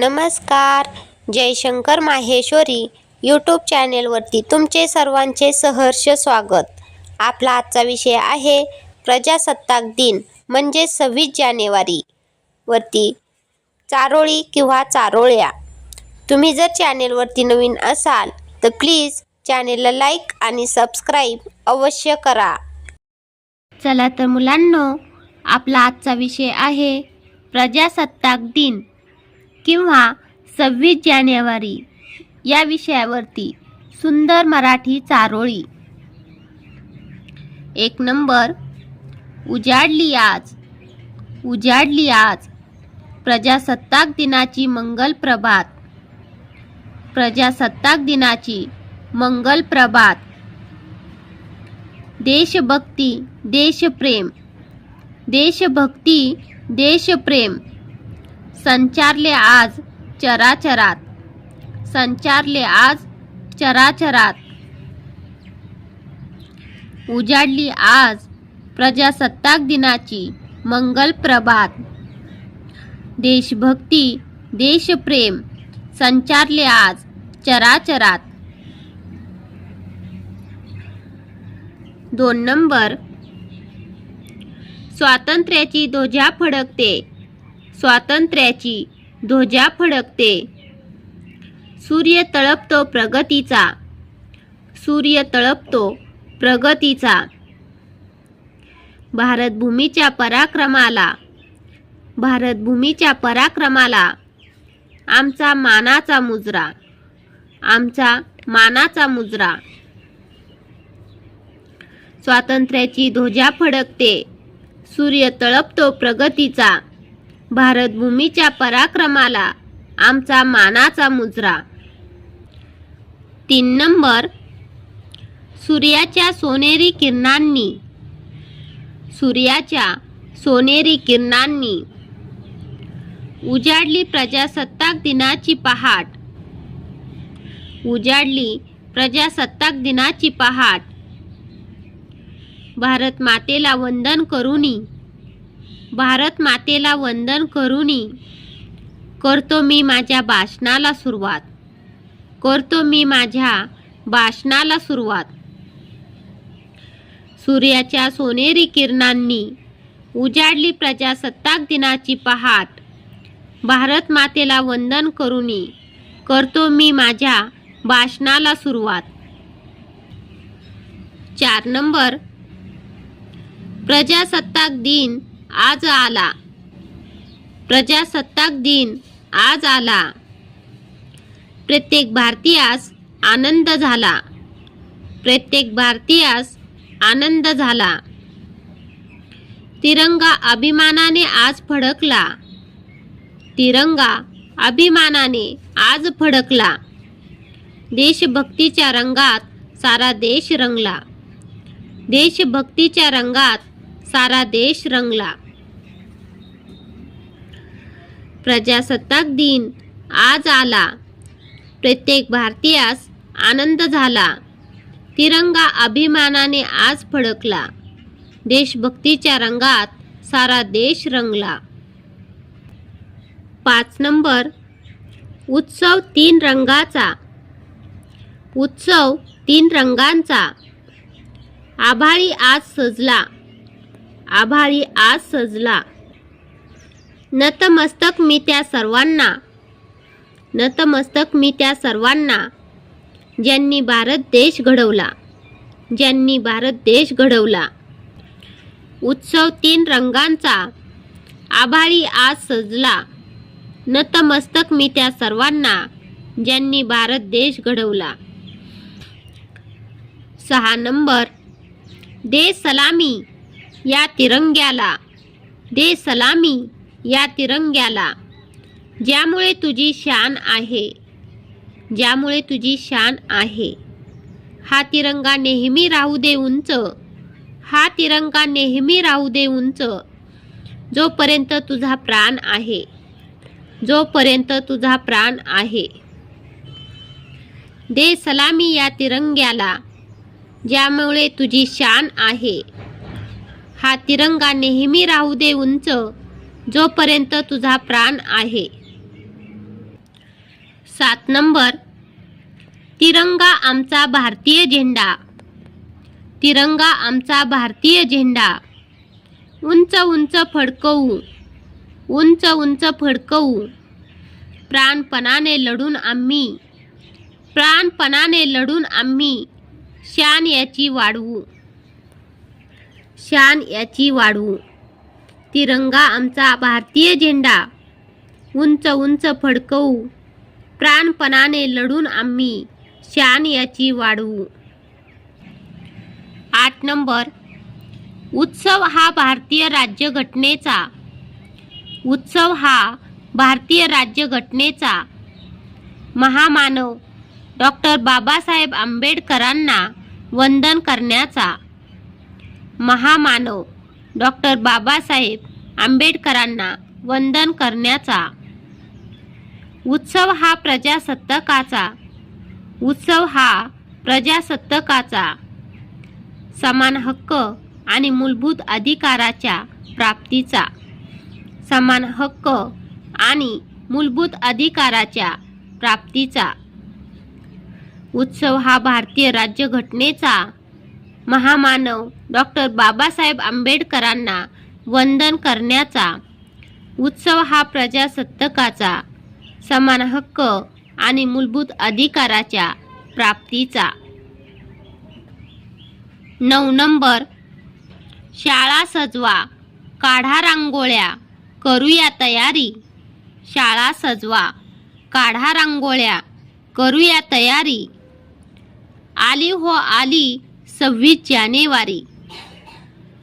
नमस्कार. जयशंकर माहेश्वरी यूट्यूब चॅनेलवरती तुमचे सर्वांचे सहर्ष स्वागत. आपला आजचा विषय आहे प्रजासत्ताक दिन म्हणजे सव्वीस जानेवारी वरती चारोळी किंवा चारोळ्या. तुम्ही जर चॅनेलवरती नवीन असाल तर प्लीज चॅनेलला लाईक आणि सबस्क्राईब अवश्य करा. चला तर मुलांनो आपला आजचा विषय आहे प्रजासत्ताक दिन किंवा सव्वीस जानेवारी या विषयावरती सुंदर मराठी चारोळी. एक नंबर उजाडली आज. उजाडली आज. प्रजासत्ताक दिनाची मंगल प्रभात. प्रजासत्ताक दिनाची मंगल प्रभात. देशभक्ती देशप्रेम. देशभक्ती देशप्रेम. संचारले आज चराचरात. संचारले आज चराचरात. उजाडली आज प्रजासत्ताक दिनाची मंगल प्रभात. देशभक्ती देशप्रेम संचारले आज चराचरात. दोन नंबर. स्वातंत्र्याची ध्वजा फडकते स्वातंत्र्याची ध्वजा फडकते. सूर्य तळपतो प्रगतीचा. सूर्य तळपतो प्रगतीचा. भारतभूमीच्या पराक्रमाला. भारतभूमीच्या पराक्रमाला. आमचा मानाचा मुजरा. आमचा मानाचा मुजरा. स्वातंत्र्याची ध्वजा फडकते. सूर्य तळपतो प्रगतीचा. भारतभूमीच्या पराक्रमाला आमचा मानाचा मुजरा. तीन नंबर सूर्याच्या सोनेरी किरणांनी सूर्याच्या सोनेरी किरणांनी उजाडली प्रजासत्ताक दिनाची पहाट उजाडली प्रजासत्ताक दिनाची पहाट. भारत मातेला वंदन करुनी. भारत मातेला वंदन करूनी. करतो मी माझ्या भाषणाला सुरुवात. करतो मी माझ्या भाषणाला सुरुवात. सूर्याच्या सोनेरी किरणांनी उजाडली प्रजासत्ताक दिनाची पहाट. भारत मातेला वंदन करूनी. करतो मी माझ्या भाषणाला सुरुवात. चार नंबर. प्रजासत्ताक दिन आज आला. प्रजासत्ताक दिन आज आला. प्रत्येक भारतीयास आनंद झाला. प्रत्येक भारतीयास आनंद झाला. तिरंगा अभिमानाने आज फडकला. तिरंगा अभिमानाने आज फडकला. देशभक्तीच्या रंगात सारा देश रंगला. देशभक्तीच्या रंगात सारा देश रंगला. प्रजासत्ताक दिन आज आला. प्रत्येक भारतीयास आनंद झाला. तिरंगा अभिमानाने आज फडकला. देशभक्तीच्या रंगात सारा देश रंगला. पाच नंबर उत्सव तीन रंगाचा. उत्सव तीन रंगांचा. आभाळी आज सजला. आभाळी आज सजला. नतमस्तक मी त्या सर्वांना. नतमस्तक मी त्या सर्वांना. ज्यांनी भारत देश घडवला. ज्यांनी भारत देश घडवला. उत्सव तीन रंगांचा. आभाळी आज सजला. नतमस्तक मी त्या सर्वांना. ज्यांनी भारत देश घडवला. सहा नंबर. दे सलामी. या तिरंग्याला. दे सलामी या तिरंग्याला. ज्यामुळे तुझी शान आहे. ज्यामुळे तुझी शान आहे. हा तिरंगा नेहमी राहू दे उंच. हा तिरंगा नेहमी राहू दे उंच. जोपर्यंत तुझा प्राण आहे. जोपर्यंत तुझा प्राण आहे. दे सलामी या तिरंग्याला. ज्यामुळे तुझी शान आहे. हा तिरंगा नेहमी राहू दे उंच जोपर्यंत तुझा प्राण आहे. सात नंबर. तिरंगा आमचा भारतीय झेंडा. तिरंगा आमचा भारतीय झेंडा. उंच उंच फडकवू उंच उंच फडकवू. प्राणपणाने लढून आम्ही प्राणपणाने लढून आम्ही शान याची वाढवू. शान याची वाढवू. तिरंगा आमचा भारतीय झेंडा. उंच उंच फडकवू. प्राणपणाने लढून आम्ही शान याची वाढवू. आठ नंबर. उत्सव हा भारतीय राज्यघटनेचा. उत्सव हा भारतीय राज्यघटनेचा. महामानव डॉक्टर बाबासाहेब आंबेडकरांना वंदन करण्याचा. महामानव डॉक्टर बाबासाहेब आंबेडकरांना वंदन करण्याचा. उत्सव हा प्रजासत्ताकाचा. उत्सव हा प्रजासत्ताकाचा. समान हक्क आणि मूलभूत अधिकाराच्या प्राप्तीचा. समान हक्क आणि मूलभूत अधिकाराच्या प्राप्तीचा. उत्सव हा भारतीय राज्यघटनेचा महामानव डॉक्टर बाबासाहेब आंबेडकरांना वंदन करण्याचा उत्सव हा प्रजासत्ताकाचा समान हक्क आणि मूलभूत अधिकाराच्या प्राप्तीचा. नऊ नंबर. शाळा सजवा. काढा रांगोळ्या. करूया तयारी. शाळा सजवा. काढा रांगोळ्या. करूया तयारी. आली हो आली. सव्वीस जानेवारी.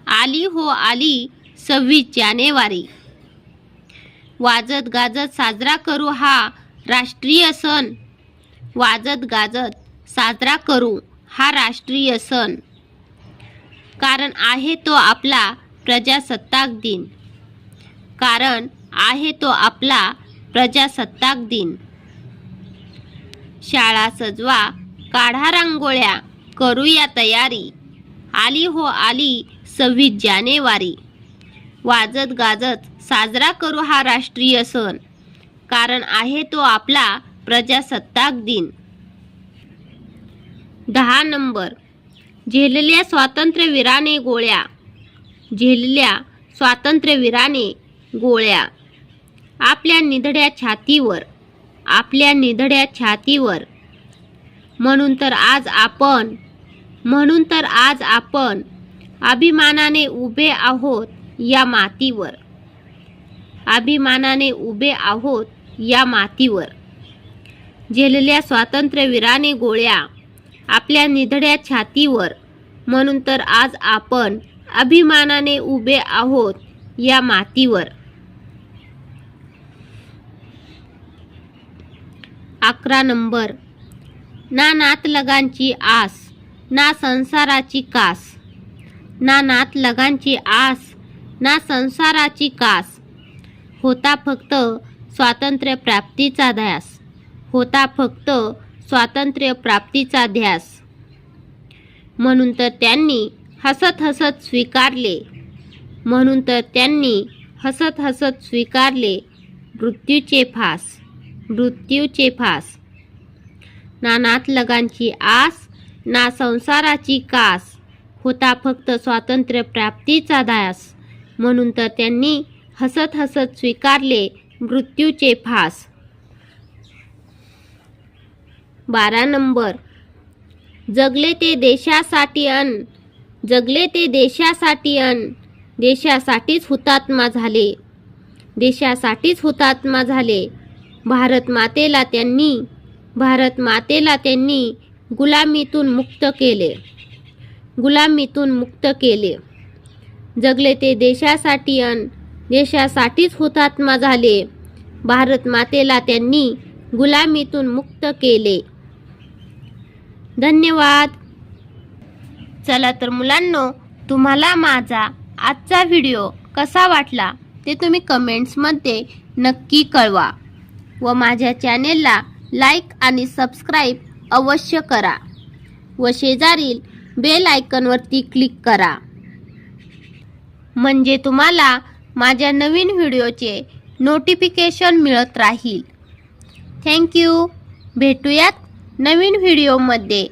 आली हो आली सव्वीस जानेवारी. वाजत गाजत साजरा करू हा राष्ट्रीय सण. वाजत गाजत साजरा करू हा राष्ट्रीय सण. कारण आहे तो आपला प्रजासत्ताक दिन. कारण आहे तो आपला प्रजासत्ताक दिन. शाळा सजवा काढा रांगोळ्या. करूया तयारी. आली हो आली सव्वीस जानेवारी. वाजत गाजत साजरा करू हा राष्ट्रीय सण. कारण आहे तो आपला प्रजासत्ताक दिन. दहा नंबर. झेलल्या स्वातंत्र्यवीराने गोळ्या. झेलल्या स्वातंत्र्यवीराने गोळ्या. आपल्या निधड्या छातीवर. आपल्या निधड्या छातीवर. म्हणून तर आज आपण म्हणून तर आज आपण अभिमानाने उभे आहोत या मातीवर. अभिमानाने उभे आहोत या मातीवर. झेलल्या स्वातंत्र्यवीराने गोळ्या आपल्या निधड्या छातीवर. म्हणून तर आज आपण अभिमानाने उभे आहोत या मातीवर. अकरा नंबर. ना नातलगांची आस. ना संसाराची कास ना नातलगांची आस ना संसाराची कास. होता फक्त स्वातंत्र्य प्राप्तीचा ध्यास. होता फक्त स्वातंत्र्य प्राप्तीचा ध्यास. म्हणून तर त्यांनी हसत हसत स्वीकारले. म्हणून तर त्यांनी हसत हसत स्वीकारले. मृत्यूचे फास मृत्यूचे फास. ना नातलगांची आस ना संसाराची कास. होता फक्त स्वातंत्र्य प्राप्तीचा दास. म्हणून तर त्यांनी हसत हसत स्वीकारले मृत्यूचे फास. बारा नंबर. जगले ते देशासाठी अन जगले ते देशासाठी अन देशासाठीच हुतात्मा झाले. देशासाठीच हुतात्मा झाले. भारत मातेला त्यांनी भारत मातेला त्यांनी गुलामीतून मुक्त केले. गुलामीतून मुक्त केले. जगले ते देशासाठी अन देशासाठीच हुतात्मा झाले. भारत मातेला त्यांनी गुलामीतून मुक्त केले. धन्यवाद. चला तर मुलांनो तुम्हाला माझा आजचा व्हिडिओ कसा वाटला ते तुम्ही कमेंट्समध्ये नक्की कळवा व माझ्या चॅनेलला लाईक आणि सबस्क्राईब अवश्य करा. व शेजारील बेल आयकनवरती क्लिक करा. म्हणजे तुम्हाला माझ्या नवीन व्हिडिओचे नोटिफिकेशन मिळत राहील. थँक्यू भेटूयात नवीन व्हिडिओमध्ये